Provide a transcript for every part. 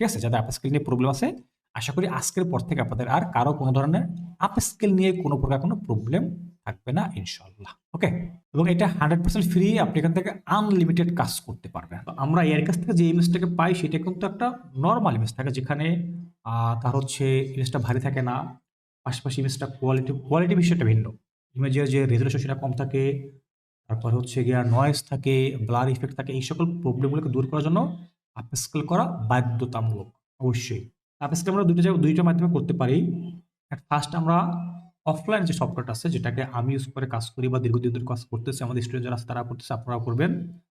ঠিক আছে? যাদের আপ স্কেল নিয়ে প্রবলেম আছে, আশা করি আজকের পর থেকে আপনাদের আর কারও কোনো ধরনের আপ স্কেল নিয়ে কোনো প্রকার কোনো প্রবলেম থাকবে না ইনশাল্লাহ ওকে এবং এটা হান্ড্রেড পার্সেন্ট ফ্রি আপনি এখান থেকে আনলিমিটেড কাজ করতে পারবেন। আমরা এর কাছ থেকে যে ইমেজটাকে পাই, সেটা কিন্তু একটা নর্মাল ইমেজ থাকে, যেখানে তার হচ্ছে ইমেজটা ভারী থাকে না, পাশাপাশি ইমেজটা কোয়ালিটি কোয়ালিটি বিষয়টা ভিন্ন। ইমেজের যে রেজুলেশন সেটা কম থাকে, তারপর হচ্ছে গিয়া নয়েজ থাকে ব্লার ইফেক্ট থাকে, এই সকল প্রবলেমগুলোকে দূর করার জন্য আপস্কেল করা বাধ্যতামূলক, অবশ্যই। আপস্কেল আমরা দুইটা জায়গায় দুইটার মাধ্যমে করতে পারি। ফার্স্ট আমরা অফলাইন যে সফটওয়্যারটা আছে, যেটাকে আমি ইউজ করে কাজ করি বা দীর্ঘদিন ধরে কাজ করতেছি, আমাদের স্টুডেন্ট যারা তারা করতেছে আপনারা করবেন।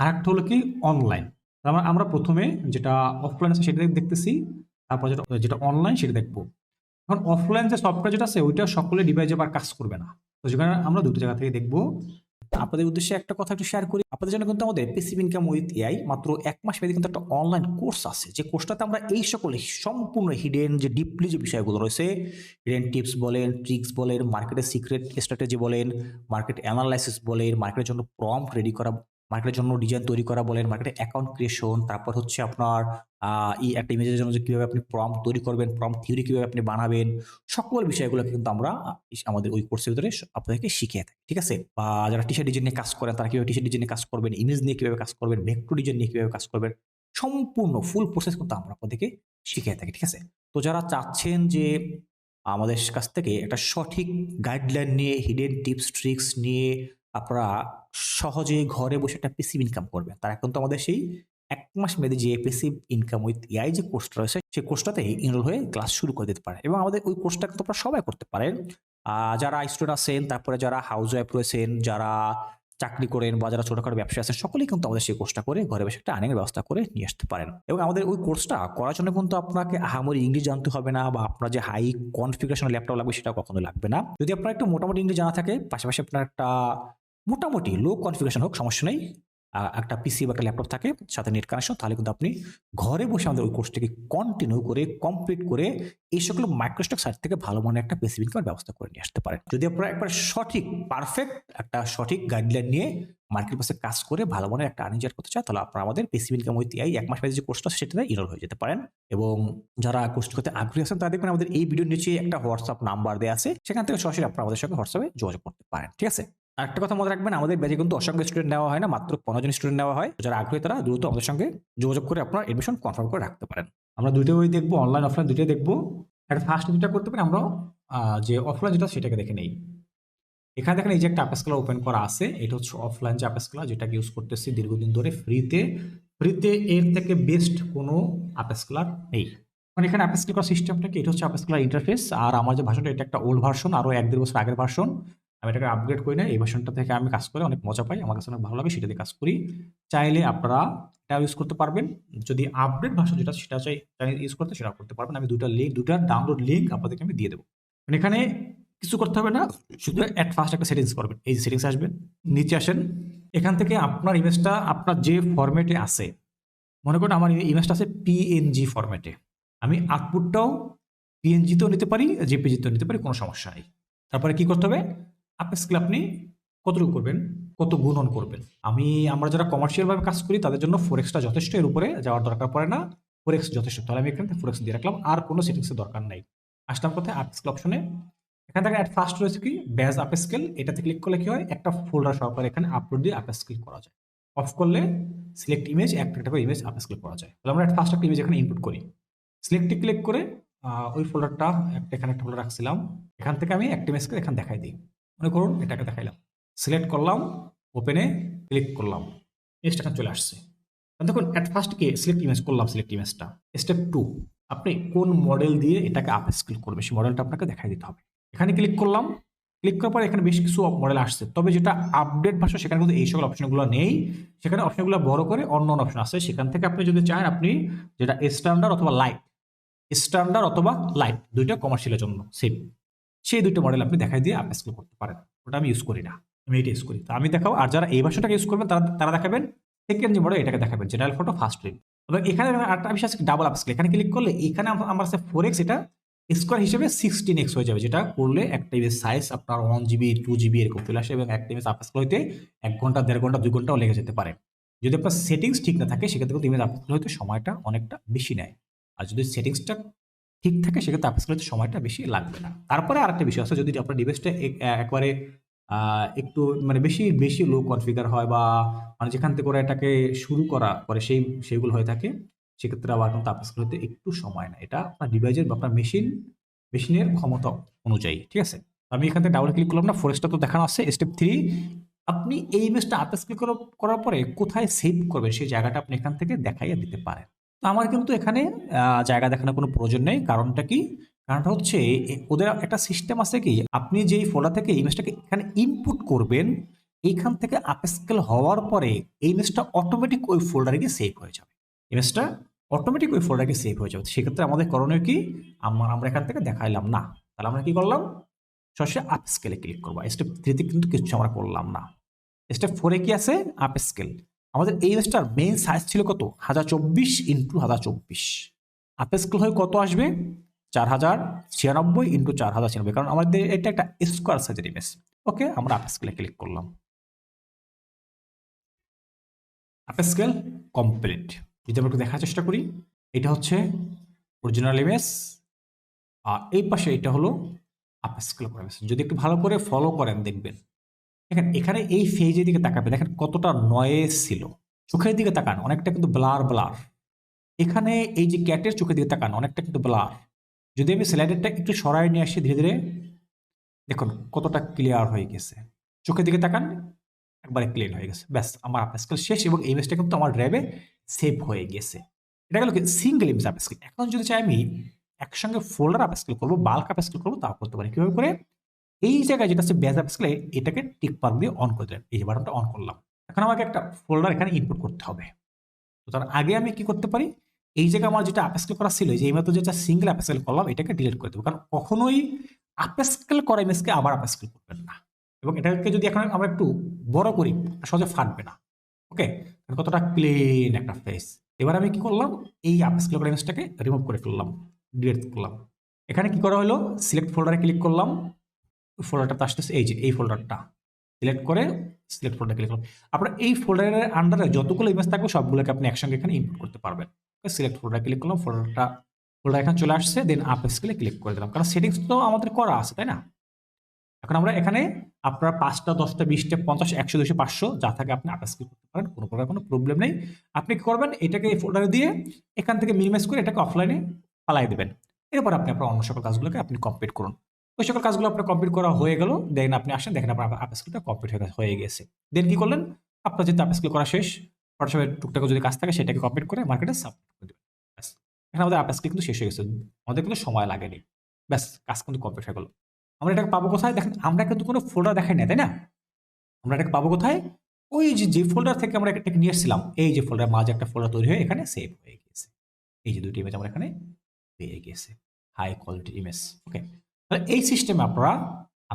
আর একটা হলো কি অনলাইন আমরা আমরা প্রথমে যেটা অফলাইন আছে সেটা দেখতেছি, তারপর যেটা যেটা অনলাইন সেটা দেখব। এখন অফলাইন যে সফটওয়্যার যেটা আছে, ওইটা সকলে ডিভাইসে আবার কাজ করবে না। তো যেখানে আমরা দুটো জায়গা থেকে দেখব। আপনাদের উদ্দেশ্যে একটা কথা একটু শেয়ার করি। আপনাদের জন্য কিন্তু আমাদের পেসিভ ইনকাম উইথ এআই মাত্র এক মাস মেয়াদী কিন্তু একটা অনলাইন কোর্স আছে। যে কোর্সটাতে আমরা এই সকলে সম্পূর্ণ হিডেন যে ডিপলি যে বিষয়গুলো রয়েছে হিডেন টিপস বলেন ট্রিক্স বলেন মার্কেটের সিক্রেট স্ট্র্যাটেজি বলেন মার্কেট অ্যানালাইসিস বলেন মার্কেটের জন্য প্রম্পট রেডি করা মার্কেটের জন্য ডিজাইন তৈরি করা বলেন মার্কেটে অ্যাকাউন্ট ক্রিয়েশন তারপর হচ্ছে আপনার এই একটা ইমেজের জন্য যে কীভাবে আপনি প্রম্পট তৈরি করবেন প্রম্পট থিওরি কীভাবে আপনি বানাবেন, সকল বিষয়গুলো কিন্তু আমরা আমাদের ওই কোর্সের ভিতরে আপনাদেরকে শিখিয়ে থাকি, ঠিক আছে? বা যারা টি ডিজাইন নিয়ে কাজ করেন, তারা কীভাবে টি শার্ট ডিজাইন কাজ করবেন ইমেজ নিয়ে কীভাবে কাজ করবেন ভেক্টর ডিজাইন নিয়ে কীভাবে কাজ করবেন, সম্পূর্ণ ফুল প্রসেস কিন্তু আমরা আপনাদেরকে শিখিয়ে থাকি, ঠিক আছে? তো যারা চাচ্ছেন যে আমাদের কাছ থেকে একটা সঠিক গাইডলাইন নিয়ে হিডেন টিপস ট্রিক্স নিয়ে আপনারা সহজে ঘরে বসে একটা পেসিভ ইনকাম করবেন। তারা কিন্তু আমাদের সেই এক মাস মেয়াদী যে পেসিভ ইনকাম উইথ এআই যে কোর্সটা রয়েছে, সেই কোর্সটাতে ইনরোল হয়ে ক্লাস শুরু করে দিতে পারে এবং আমাদের ওই কোর্সটা কিন্তু আপনারা সবাই করতে পারেন। যারা স্টুডেন্ট আছেন, তারপরে যারা হাউস ওয়াইফ রয়েছেন, যারা চাকরি করেন বা যারা ছোটখাটো ব্যবসা আছেন, সকলেই কিন্তু আমাদের সেই কোর্সটা করে ঘরে বসে একটা আর্নিংয়ের ব্যবস্থা করে নিয়ে আসতে পারেন। এবং আমাদের ওই কোর্সটা করার জন্য কিন্তু আপনাকে আহামরি ইংলিশ জানতে হবে না বা আপনার যে হাই কনফিগারেশন ল্যাপটপ লাগবে সেটা কখনো লাগবে না। যদি আপনার একটু মোটামুটি ইংলিশ জানা থাকে, পাশাপাশি আপনার একটা মোটামুটি লো কনফিগারেশন হোক, সমস্যা নেই। একটা পিসি বা একটা ল্যাপটপ থাকে, সাথে নেট কানেকশন তাহলে কিন্তু আপনি ঘরে বসে আমাদের ওই কোর্সটাকে কন্টিনিউ করে কমপ্লিট করে এই সকল মাইক্রোস্টক সাইট থেকে ভালো মানের একটা পেসিভ ইনকামের ব্যবস্থা করে নিয়ে আসতে পারেন। যদি আপনারা একবার সঠিক পারফেক্ট একটা সঠিক গাইডলাইন নিয়ে মার্কেট পাশে কাজ করে ভালো মানের একটা আর্নিং করতে চান, তাহলে আপনারা আমাদের পেসিভ ইনকাম উইথ এই এক মাস মেয়াদী যে কোর্সটা সেটাতে ইনরোল হয়ে যেতে পারেন। এবং যারা কোর্সটি করতে আগ্রহী আছেন, তারা দেখবেন আমাদের এই ভিডিওর নিচে একটা হোয়াটসঅ্যাপ নাম্বার দেওয়া আছে। সেখান থেকে সরাসরি আপনারা আমাদের সঙ্গে হোয়াটসঅ্যাপে যোগাযোগ করতে পারেন, ঠিক আছে? একটা কথা মনে রাখবেন, আমাদের ব্যাচে কিন্তু অসংখ্য স্টুডেন্ট নেওয়া হয় না, মাত্র পনেরো জন স্টুডেন্ট নেওয়া হয়। যারা আগ্রহী তারা দ্রুত আমাদের সঙ্গে যোগাযোগ করে আপনার এডমিশন কনফার্ম করে রাখতে পারেন। আমরা দুইটা বই দেখব অনলাইন অফলাইন দুইটাই দেখব। একটা ফার্স্ট যেটা করতে পারি আমরা যে অফলাইন যেটা সেটাকে দেখে নেই। এখানে দেখেন এই যে একটা অ্যাপেসকেলা ওপেন করা আছে, এটা হচ্ছে অফলাইন যে অ্যাপেসকেলা যেটাকে ইউজ করতেছি দীর্ঘদিন ধরে ফ্রিতে ফ্রিতে এর থেকে বেস্ট কোনো অ্যাপেসকেলার নেই। মানে এখানে অ্যাপেসকেল করার সিস্টেমটা এটা হচ্ছে অ্যাপেসকেলার ইন্টারফেস আর আমার যে ভাষণটা, এটা একটা ওল্ড ভার্সন আরও এক দেড় বছর আগের ভার্সন আমি এটাকে আপগ্রেড করি না, এই ভার্সনটা থেকে আমি কাজ করে অনেক মজা পাই, আমার কাছে অনেক ভালো লাগে, সেটা দিয়ে কাজ করি। চাইলে আপনারা এটা ইউজ করতে পারবেন। যদি আপডেট ভার্সন যেটা, সেটা চাই ইউজ করতে সেটা করতে পারবেন। আমি দুটা লিঙ্ক দুটার ডাউনলোড লিঙ্ক আপনাদেরকে আমি দিয়ে দেবো। মানে এখানে কিছু করতে হবে না, শুধু অ্যাট ফার্স্ট একটা সেটিংস করবেন। এই সেটিংস আসবেন নিচে আসেন। এখান থেকে আপনার ইমেজটা আপনার যে ফরম্যাটে আছে, মনে করুন আমার ইমেজটা আছে পিএনজি ফরম্যাটে আমি আউটপুটটাও পিএনজিতেও নিতে পারি জেপিজিতেও নিতে পারি, কোনো সমস্যা নেই। তারপরে কি করতে হবে? আপনার স্কিল আপনি কতটুকু করবেন? কত গুণন করবেন? আমি, আমরা যারা কমার্শিয়াল ভাবে কাজ করি, তাদের জন্য ফোরেক্সটা যথেষ্ট। এর উপরে যাওয়ার দরকার পড়ে না। ফোরেক্স যথেষ্ট। তাহলে আমি এখানে ফোরেক্স দিয়ে রাখলাম। আর কোনো সেটিংসের দরকার নাই। আসলাম কোথায়? আপ স্কেল অপশনে এখান থেকে ফার্স্ট রয়েছে কি? ব্যাজ আপ স্কেল এটাতে ক্লিক করলে কি হয়? একটা ফোল্ডার সহকারে এখানে আপলোড দিয়ে আপ স্কেল করা যায়। অফ করলে সিলেক্ট ইমেজ একটা একটা করে ইমেজ আপ স্কেল করা যায়। তাহলে আমরা ফার্স্ট একটা ইমেজ এখানে ইনপুট করি। সিলেক্টে ক্লিক করে ওই ফোল্ডারটা একটা, এখানে একটা ফোল্ডার রাখছিলাম। এখান থেকে আমি একটা ইমেজকে এখানে দেখাই দিই। মনে করুন এটাকে দেখাইলাম। সিলেক্ট করলাম ওপেনে ক্লিক করলাম। ইমেজটা এখানে চলে আসছে। দেখুন অ্যাট ফার্স্ট কি সিলেক্ট ইমেজ করলাম সিলেক্ট ইমেজটা স্টেপ টু আপনি কোন মডেল দিয়ে এটাকে আপ স্কেল করবে সেই মডেলটা আপনাকে দেখাই দিতে হবে। এখানে ক্লিক করলাম। ক্লিক করার পর এখানে বেশ কিছু মডেল আসছে। তবে যেটা আপডেট ভাষা সেখানে কিন্তু এই সকল অপশনগুলো নেই। সেখানে অপশনগুলো বড় করে অন্য অন্য অপশন আছে সেখান থেকে আপনি যদি চান, আপনি যেটা স্ট্যান্ডার্ড অথবা লাইট স্ট্যান্ডার্ড অথবা লাইট দুইটা কমার্শিয়ালের জন্য সেম সেই দুটো মডেল আপনি দেখাই দিয়ে আপ স্কেল করতে পারেন। ওটা আমি ইউজ করি না। আমি এটা ইউজ করি। তো আমি দেখাবো, আর যারা এই ভাষাটাকে ইউজ করবেন, তারা তারা দেখাবেন সেকেন্ড যে মডেল এটাকে দেখাবেন। জেনারেল ফটো ফার্স্ট রিড এবং এখানে বিষয় আছে ডাবল আপ স্কেল এখানে ক্লিক করলে এখানে আমার আছে ফোর এক্স এটা স্কোয়ার হিসেবে সিক্সটিন এক্স হয়ে যাবে। যেটা করলে একটা ইমেজ সাইজ আপনার ওয়ান জিবি টু জিবি এরকম চলে আসে এবং একটা ইমেজ আপ স্কেল হইতে এক ঘণ্টা, দেড় ঘণ্টা, দুই ঘন্টাও লেগে যেতে পারে। যদি আপনার সেটিংস ঠিক না থাকে, সেক্ষেত্রে কিন্তু ইমেজ আপ স্কেল হইতে সময়টা অনেকটা বেশি নেয়। আর যদি সেটিংসটা ঠিক থাকে, সেক্ষেত্রে আপেস করতে সময়টা বেশি লাগবে না। তারপরে আরেকটা বিষয় আছে, যদি আপনার ডিভাইসটা একবারে একটু মানে বেশি বেশি লো কনফিগার হয় বা মানে যেখান থেকে ওরা এটাকে শুরু করা পরে সেই, সেইগুলো হয়ে থাকে, সেক্ষেত্রে আবার কিন্তু আপেস করতে একটু সময় না এটা আপনার ডিভাইসের বা আপনার মেশিন মেশিনের ক্ষমতা অনুযায়ী, ঠিক আছে? আমি এখান থেকে ডাবল ক্লিক করলাম না ফরেস্টটা তো দেখানো আছে স্টেপ থ্রি আপনি এই ইমেজটা আপেস ক্লিক করার পরে কোথায় সেভ করবেন, সেই জায়গাটা আপনি এখান থেকে দেখাইয়া দিতে পারেন। তো আমার কিন্তু এখানে জায়গা দেখানোর কোনো প্রয়োজন নেই। কারণটা কি? কারণটা হচ্ছে ওদের একটা সিস্টেম আছে কি? আপনি যেই ফোল্ডার থেকে ইমেজটাকে এখানে ইনপুট করবেন, এইখান থেকে আপস্কেল হওয়ার পরে এই ইমেজটা অটোমেটিক ওই ফোল্ডারে গিয়ে সেভ হয়ে যাবে। ইমেজটা অটোমেটিক ওই ফোল্ডারে সেভ হয়ে যাবে। সেক্ষেত্রে আমাদের করণীয় কি? আমরা আমরা এখান থেকে দেখাইলাম, না। তাহলে আমরা কি করলাম? সরাসরি আপস্কেলে ক্লিক করব। স্টেপ থ্রিতে কিন্তু কিছু আমরা করলাম না। স্টেপ ফোরে কি আছে? আপস্কেল আমাদের এই ইমেজটার মেইন সাইজ ছিল কত? হাজার চব্বিশ ইন্টু হাজার চব্বিশ। আপস্কেল হয়ে কত আসবে? চার হাজার ছিয়ানব্বই ইন্টু চার হাজার ছিয়ানব্বই। কারণ আমাদের এটা একটা স্কোয়ার সাইজের ইমেজ ওকে আমরা আপস্কেলে ক্লিক করলাম। আপস্কেল কমপ্লিট যদি আমরা দেখার চেষ্টা করি, এটা হচ্ছে অরিজিনাল ইমেজ আর এই পাশে এটা হলো আপস্কেল করা ইমেজ যদি একটু ভালো করে ফলো করেন, দেখবেন। দেখেন এখানে এই ফেজের দিকে তাকাবে। দেখেন কতটা নয়েজ ছিল। চোখের দিকে তাকান, অনেকটা কিন্তু ব্লার ব্লার এখানে এই যে ক্যাটের চোখের দিকে তাকান, অনেকটা কিন্তু ব্লার যদি আমি স্লাইডারটা একটু সরাই নিয়ে আসি ধীরে ধীরে, দেখুন কতটা ক্লিয়ার হয়ে গেছে। চোখের দিকে তাকান, একবারে ক্লিয়ার হয়ে গেছে। ব্যাস, আমার আপস্কেল শেষ এবং এই ইমেজটা কিন্তু আমার ড্রাইভে সেভ হয়ে গেছে। এটা গেল সিঙ্গেল ইমেজ আপস্কেল এখন যদি চাই আমি একসঙ্গে ফোল্ডার আপস্কেল করব বাল্ক আপস্কেল করব, তাও করতে পারি। কীভাবে করে? এই জায়গায় যেটা হচ্ছে ব্যাজ আপস্কেলে এটাকে টিক দিয়ে অন করে দিলাম এই যে বাটনটা অন করলাম। এখন আমাকে একটা ফোল্ডার এখানে ইনপুট করতে হবে। তো তার আগে আমি কি করতে পারি? এই জায়গায় আমার যেটা আপস্কেল করা ছিল যে এইমাত্র যেটা সিঙ্গেল আপস্কেল করলাম, এটাকে ডিলিট করে দেবো। কারণ কখনোই আপস্কেল করা ইমেজকে আবার আপস্কেল করবেন না। এবং এটাকে যদি এখন আমরা একটু বড় করি, সহজে ফাটবে না। ওকে কতটা ক্লিন একটা ফেস এবার আমি কি করলাম? এই আপস্কেল করা ইমেজটাকে রিমুভ করে ফেললাম ডিলিট করলাম। এখানে কি করা হলো? সিলেক্ট ফোল্ডারে ক্লিক করলাম। ফোল্ডারটা আসতেছে, এই যে এই ফোল্ডারটা সিলেক্ট করে সিলেক্ট ফোল্ডার ক্লিক করুন। আপনার এই ফোল্ডারের আন্ডারে যতগুলো ইমেজ থাকবে, সবগুলোকে আপনি একসঙ্গে এখানে ইনপুট করতে পারবেন। সিলেক্ট ফোল্ডার ক্লিক করলাম ফোল্ডারটা ফোল্ডার এখানে চলে আসছে দেন আপ স্কেলে ক্লিক করে দিলাম। কারণ সেটিংস তো আমাদের করা আছে, তাই না? এখন আমরা এখানে আপনার পাঁচটা, দশটা, বিশটা, পঞ্চাশ, একশো দুশো পাঁচশো, যা থাকে আপনি আপ স্কেল করতে পারেন, কোনো প্রকার কোনো প্রবলেম নেই। আপনি কি করবেন? এটাকে এই ফোল্ডারে দিয়ে এখান থেকে মিনিমাইজ করে এটাকে অফলাইনে পালাই দেবেন। এরপর আপনি আপনার অন্য সকল কাজগুলোকে আপনি কমপ্লিট করুন। ওই সকল কাজগুলো আপনার কমপ্লিট করা হয়ে গেল দেন আপনি আসেন, দেখেন আপনার আপস্কিলটা কমপ্লিট হয়ে গেছে- দেন কি করলেন? আপনার যেহেতু আপস্কিল করা শেষ হোয়াটসঅ্যাপের টুকটাক যদি কাজ থাকে, সেটাকে কমপ্লিট করে মার্কেটে সাবমিট করে দেবেন। ব্যাস। এখানে আমাদের আপস্কিল কিন্তু শেষ হয়ে গেছে, আমাদের কিন্তু সময় লাগেনি। ব্যাস, কাজ কিন্তু কমপ্লিট হয়ে গেল। আমরা এটাকে পাবো কোথায়? দেখেন, আমরা কিন্তু কোনো ফোল্ডার দেখাই না তাই না? আমরা এটাকে পাবো কোথায়? ওই যে যে ফোল্ডার থেকে আমরা এটাকে নিয়ে এসেছিলাম, এই যে ফোল্ডার মাঝে একটা ফোল্ডার তৈরি হয়ে এখানে সেভ হয়ে গেছে। এই যে দুটি ইমেজ আমরা এখানে পেয়ে গেছে। হাই কোয়ালিটি ইমেজ ওকে তাহলে এই সিস্টেমে আপনারা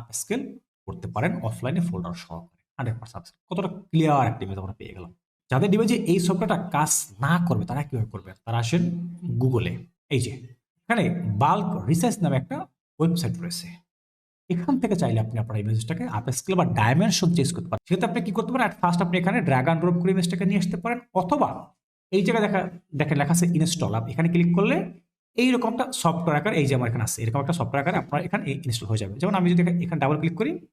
আপস্কেল করতে পারেন অফলাইনে ফোল্ডার সহকারে হান্ড্রেড পার্সেন্ট কতটা ক্লিয়ার একটা ইমেজ আমরা পেয়ে গেলাম। যাদের ডিভাইসে এই সফটওয়্যারটা কাজ না করবে, তারা কীভাবে করবে? তারা আসেন গুগলে এই যে, এখানে বাল্ক রিসার্চ নামে একটা ওয়েবসাইট রয়েছে। এখান থেকে চাইলে আপনি আপনার ইমেজটাকে আপস্কেল বা ডাইমেনশন চেঞ্জ করতে পারেন। সেহেতু আপনি কি করতে পারেন? ফার্স্ট আপনি এখানে ড্র্যাগ অ্যান্ড ড্রপ করে ইমেজটাকে নিয়ে আসতে পারেন। অথবা এই জায়গায় দেখা, দেখেন লেখা আছে ইনস্টল আপ এখানে ক্লিক করলে এইরকম একটা সফটওয়্যার আকার, এই যে আমার এখানে আছে, এরকম একটা সফটওয়্যার আকারে আপনার এখানে ইনস্টল হয়ে যাবে। যেমন আমি যদি এখানে- ডাবল ক্লিক করি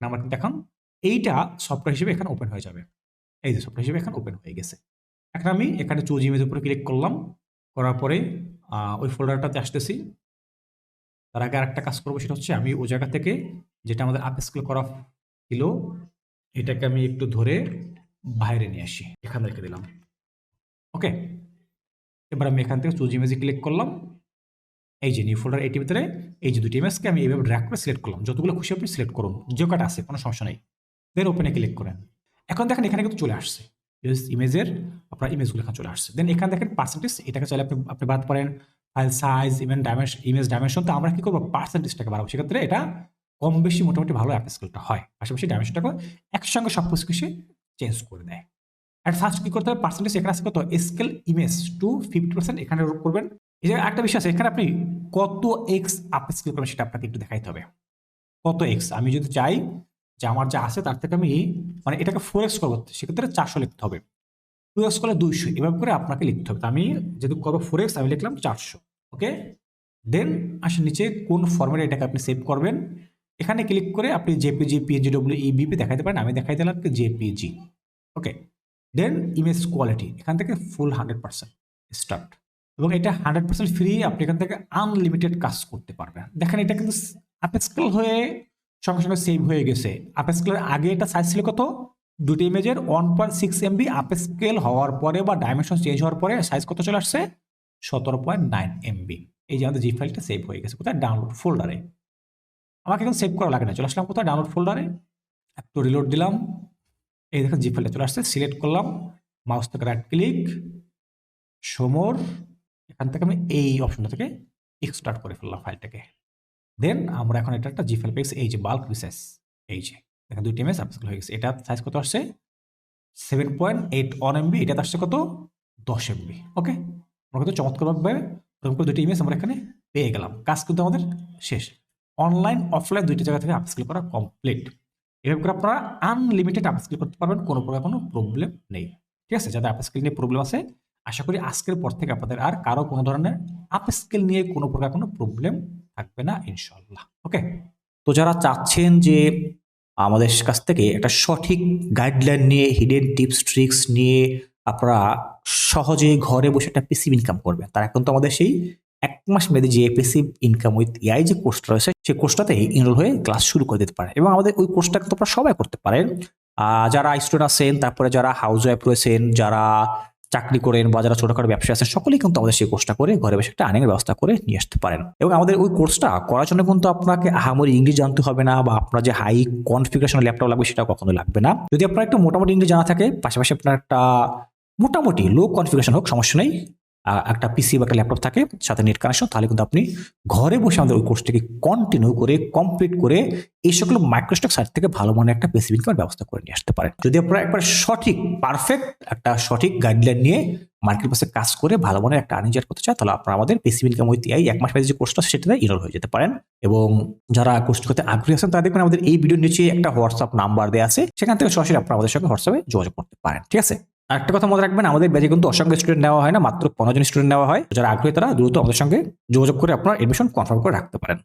আমার কিন্তু এখন এইটা সফটওয়্যার হিসেবে এখানে ওপেন হয়ে যাবে। এই যে সফটওয়্যার হিসেবে এখানে ওপেন হয়ে গেছে। এখন আমি এখানে চুজ ইমেজের উপরে ক্লিক করলাম, করার পরে ওই ফোল্ডারটাতে আসতেছি। তার আগে আরেকটা কাজ করব, সেটা হচ্ছে আমি ওই জায়গা থেকে যেটা আমাদের আপস্কেল করা ছিল, এটাকে আমি একটু ধরে বাইরে নিয়ে আসি। এখানে রেখে দিলাম ওকে এবার আমি এখান থেকে চুজ ইমেজে ক্লিক করলাম। এই যে নিউ ফোল্ডার এইটির ভিতরে এই যে দুটি ইমেজকে আমি এইভাবে ড্র্যাক করে সিলেক্ট করলাম। যতগুলো খুশি আপনি সিলেক্ট করুন, যে কটা আছে, কোনো সমস্যা নেই। দেন ওপেনে ক্লিক করেন। এখন দেখেন এখানে কিন্তু চলে আসছে। ইমেজের আপনার ইমেজগুলো এখানে চলে আসছে। দেন এখানে দেখেন পার্সেন্টেজ এটাকে চাইলে আপনি আপনি বাদ পারেন file size even dimension image dimension তো আমরা কি করব? পার্সেন্টেজটাকে বাড়াবো। সেক্ষেত্রে এটা কম বেশি মোটামুটি ভালো অ্যাপস্কেলটা হয়। পাশাপাশি ডাইমেনশনটাকে একসঙ্গে সব কিছু চেঞ্জ করে দেয়। অ্যাট ফার্স্ট কি করতে হবে? পার্সেন্টেজ এখানে আছে কত? Scale image to fifty percent এখানে করবেন। এই যে একটা বিষয় আছে, এখানে আপনি কত এক্স আপ স্কেল করবেন সেটা আপনাকে একটু দেখাইতে হবে। কত এক্স আমি যদি চাই যে আমার যা আছে তার থেকে আমি মানে এটাকে ফোর এক্স করব, সেক্ষেত্রে চারশো লিখতে হবে। টু এক্স করলে দুইশো, এভাবে করে আপনাকে লিখতে হবে। আমি যেহেতু করব ফোর এক্স আমি লিখলাম চারশো ওকে দেন আসেন নিচে কোন ফর্মেটে এটাকে আপনি সেভ করবেন। এখানে ক্লিক করে আপনি জেপিজি পিএনজি ডব্লিউ ইবিপি দেখাতে পারেন, আমি দেখাই দিলাম JPG okay then image quality এখান থেকে ফুল হান্ড্রেড পার্সেন্ট স্টার্ট এবং এটা হান্ড্রেড পার্সেন্ট ফ্রি আপনি এখান থেকে আনলিমিটেড কাজ করতে পারবেন। দেখেন এটা কিন্তু আপেস্কেল হয়ে সঙ্গে সঙ্গে সেভ হয়ে গেছে। আপেস্কেলের আগে এটা সাইজ ছিল কত? দুটি ইমেজের one point six MB upscale হওয়ার পরে বা ডাইমেনশন চেঞ্জ হওয়ার পরে সাইজ কত চলে আসছে? সতেরো পয়েন্ট নাইন এমবি এই যে আমাদের জি ফাইলটা সেভ হয়ে গেছে, কোথায়? ডাউনলোড ফোল্ডারে আমাকে এখন সেভ করা লাগে না। চলে আসলাম কোথায়? ডাউনলোড ফোল্ডারে একটু রিলোড দিলাম। এই দেখেন জি ফাইলটা চলে আসছে সিলেক্ট করলাম মাউস থেকে রাইট ক্লিক সমর, এখান থেকে আমি এই অপশনটা থেকে এক্সট্রাক্ট করে ফেললাম ফাইলটাকে দেন আমরা এখন এটা একটা জি ফাইল পেয়েছি এই যে বাল্ক রিসাইজ এই যে, দেখেন দুইটি ইমেজ আপস্কেল হয়ে গেছে। এটা সাইজ কত আসছে? Seven point eight one MB এটাতে আসছে কত? দশ এমবি ওকে আমরা কিন্তু চমৎকারভাবে ওরকম করে দুটি ইমেজ আমরা এখানে পেয়ে গেলাম। কাজ কিন্তু আমাদের শেষ। অনলাইন অফলাইন দুইটি জায়গা থেকে আপস্কেল করা কমপ্লিট এভাবে করে আপনারা আনলিমিটেড আপস্কেল করতে পারবেন, কোনো প্রকার কোনো প্রবলেম নেই। ঠিক আছে? যাদের আপস্কেল নিয়ে প্রবলেম আছে, আশা করি আজকের পর থেকে আপনাদের আর কারও কোনো ধরনের আপস্কেল নিয়ে কোনো প্রকার কোনো প্রবলেম থাকবে না ইনশাল্লাহ ওকে তো যারা চাচ্ছেন যে আমাদের কাছ থেকে একটা সঠিক গাইডলাইন নিয়ে হিডেন টিপস ট্রিক্স নিয়ে আপনারা সহজে ঘরে বসে একটা পেসিভ ইনকাম করবেন, তারা কিন্তু আমাদের সেই এক মাস মেয়াদী যে পেসিভ ইনকাম উইথ এআই যে কোর্সটা রয়েছে সেই কোর্সটাতে ইনরোল হয়ে ক্লাস শুরু করে দিতে পারে এবং আমাদের ওই কোর্সটা কিন্তু আপনারা সবাই করতে পারেন। যারা স্টুডেন্ট আছেন, তারপরে যারা হাউস ওয়াইফ রয়েছেন, যারা চাকরি করেন বা যারা ছোটখাটো ব্যবসা আছেন, সকলেই কিন্তু আমাদের সেই কোর্সটা করে ঘরে বসে একটা আর্নিংয়ের ব্যবস্থা করে নিয়ে আসতে পারেন। এবং আমাদের ওই কোর্সটা করার জন্য কিন্তু আপনাকে আহামরি ইংলিশ জানতে হবে না বা আপনার যে হাই কনফিগারেশন ল্যাপটপ লাগবে সেটা কখনো লাগবে না। যদি আপনার একটু মোটামুটি ইংলিশ জানা থাকে, পাশাপাশি আপনার একটা মোটামুটি লো কনফিগারেশন হোক, সমস্যা নেই। একটা পিসি বা একটা ল্যাপটপ থাকে, সাথে নেট কানেকশন তাহলে কিন্তু আপনি ঘরে বসে আমাদের ওই কোর্সটিকে কন্টিনিউ করে কমপ্লিট করে এই সকল মাইক্রোস্টক সাইট থেকে ভালো মানের একটা পেসিভ ইনকামের ব্যবস্থা করে নিয়ে আসতে পারেন। যদি আপনারা একবার সঠিক পারফেক্ট একটা সঠিক গাইডলাইন নিয়ে মার্কেট পাশে কাজ করে ভালো মানের একটা আর্নিং জেনারেট করতে চায় তাহলে আপনারা আমাদের পেসিভ ইনকাম উইথ এই এক মাস মেয়াদী যে কোর্সটা সেটাতে ইনরোল হয়ে যেতে পারেন। এবং যারা কোর্সটি করতে আগ্রহী আছেন, তারা দেখবেন আমাদের এই ভিডিওর নিচে একটা হোয়াটসঅ্যাপ নাম্বার দেওয়া আছে, সেখান থেকে সরাসরি আপনারা আমাদের সঙ্গে হোয়াটসঅ্যাপে যোগাযোগ করতে পারেন, ঠিক আছে? আরেকটা কথা মনে রাখবেন, আমাদের ব্যাচে কিন্তু অসংখ্য স্টুডেন্ট নেওয়া হয় না, মাত্র পনেরো জন স্টুডেন্ট নেওয়া হয়। যারা আগ্রহী তারা দ্রুত আমাদের সঙ্গে যোগাযোগ করে আপনার এডমিশন কনফার্ম করে রাখতে পারেন।